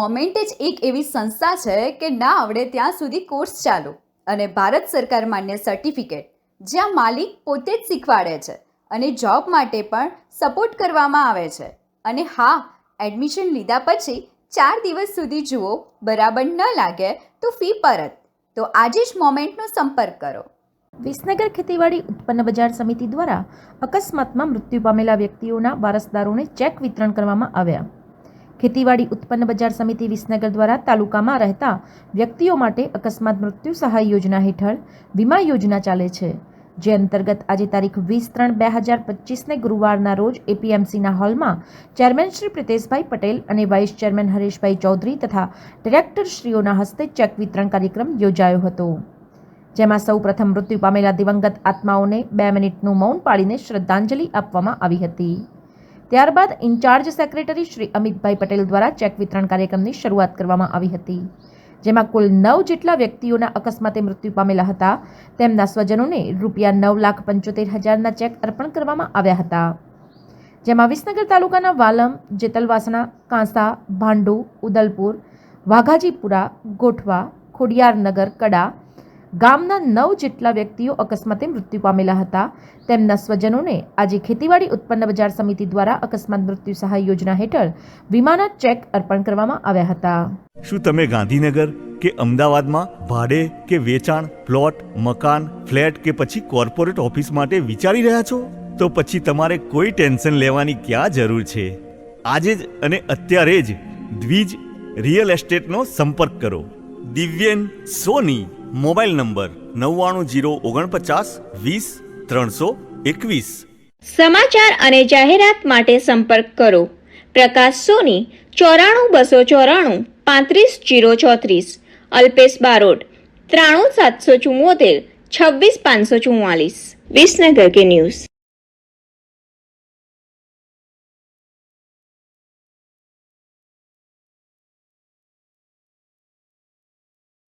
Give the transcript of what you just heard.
Moment જ એક એવી સંસ્થા છે કે ના આવડે ત્યાં સુધી કોર્સ ચાલુ. અને ભારત સરકાર માન્ય સર્ટિફિકેટ, જ્યાં માલિક પોતે જ શીખવાડે છે અને જોબ માટે પણ સપોર્ટ કરવામાં આવે છે. અને હા, એડમિશન લીધા પછી ચાર દિવસ સુધી જુઓ, બરાબર ન લાગે તો ફી પરત. તો આજે જ મોમેન્ટનો સંપર્ક કરો. વિસનગર ખેતીવાડી ઉત્પન્ન બજાર સમિતિ દ્વારા અકસ્માતમાં મૃત્યુ પામેલા વ્યક્તિઓના વારસદારોને ચેક વિતરણ કરવામાં આવ્યા. ખેતીવાડી ઉત્પન્ન બજાર સમિતિ વિસનગર દ્વારા તાલુકામાં રહેતા વ્યક્તિઓ માટે અકસ્માત મૃત્યુ સહાય યોજના હેઠળ વીમા યોજના ચાલે છે. જે અંતર્ગત આજે તારીખ વીસ ત્રણ બે હજાર પચીસને ગુરુવારના રોજ એપીએમસીના હોલમાં ચેરમેન શ્રી પ્રિતેશભાઈ પટેલ અને વાઇસ ચેરમેન હરેશભાઈ ચૌધરી તથા ડિરેક્ટરશ્રીઓના હસ્તે ચેક વિતરણ કાર્યક્રમ યોજાયો હતો. જેમાં સૌ પ્રથમ મૃત્યુ પામેલા દિવંગત આત્માઓને બે મિનિટનું મૌન પાળીને શ્રદ્ધાંજલિ આપવામાં આવી હતી. ત્યારબાદ in charge secretary Shri Amitbhai Patel દ્વારા ચેક વિતરણ કાર્યક્રમની શરૂઆત કરવામાં આવી હતી. જેમાં કુલ નવ જેટલા વ્યક્તિઓના અકસ્માતે મૃત્યુ પામેલા હતા. તેમના સ્વજનોને રૂપિયા નવ લાખ પંચોતેર હજારના ચેક અર્પણ કરવામાં આવ્યા હતા. જેમાં વિસનગર તાલુકાના વાલમ, જેતલવાસણા, કાંસા, ભાંડુ, ઉદલપુર, વાઘાજીપુરા, ગોઠવા ખોડિયારનગર કડા ગામના નવ જેટલા વ્યક્તિઓ અકસ્માતે મૃત્યુ પામેલા હતા. તેમના સ્વજનોને આજે ખેતીવાડી ઉત્પન્ન બજાર સમિતિ દ્વારા અકસ્માત મૃત્યુ સહાય યોજના હેઠળ વીમાના ચેક અર્પણ કરવામાં આવ્યા હતા. શું તમે ગાંધીનગર કે અમદાવાદમાં ભાડે કે વેચાણ, પ્લોટ, મકાન, ફ્લેટ કે પછી કોર્પોરેટ ઓફિસ માટે વિચારી રહ્યા છો? તો પછી તમારે કોઈ ટેન્શન લેવાની ક્યાં જરૂર છે? આજે જ અને અત્યારે જ દ્વિજ રિયલ એસ્ટેટનો સંપર્ક કરો. દિવ્યેન સોની. મોબાઈલ નંબર નવ્વાણું જીરો ઓગણપચાસ વીસ ત્રણસો એકવીસ. સમાચાર અને જાહેરાત માટે સંપર્ક કરો. પ્રકાશ સોની, ચોરાણું બસો ચોરાણું, પાંત્રીસ જીરો ચોત્રીસ. અલ્પેશ બારોટ, ત્રાણું સાતસો ચુમ્મોતેર છવ્વીસ પાંચસો ચુમ્માલીસ વિસનગર કે ન્યૂઝ.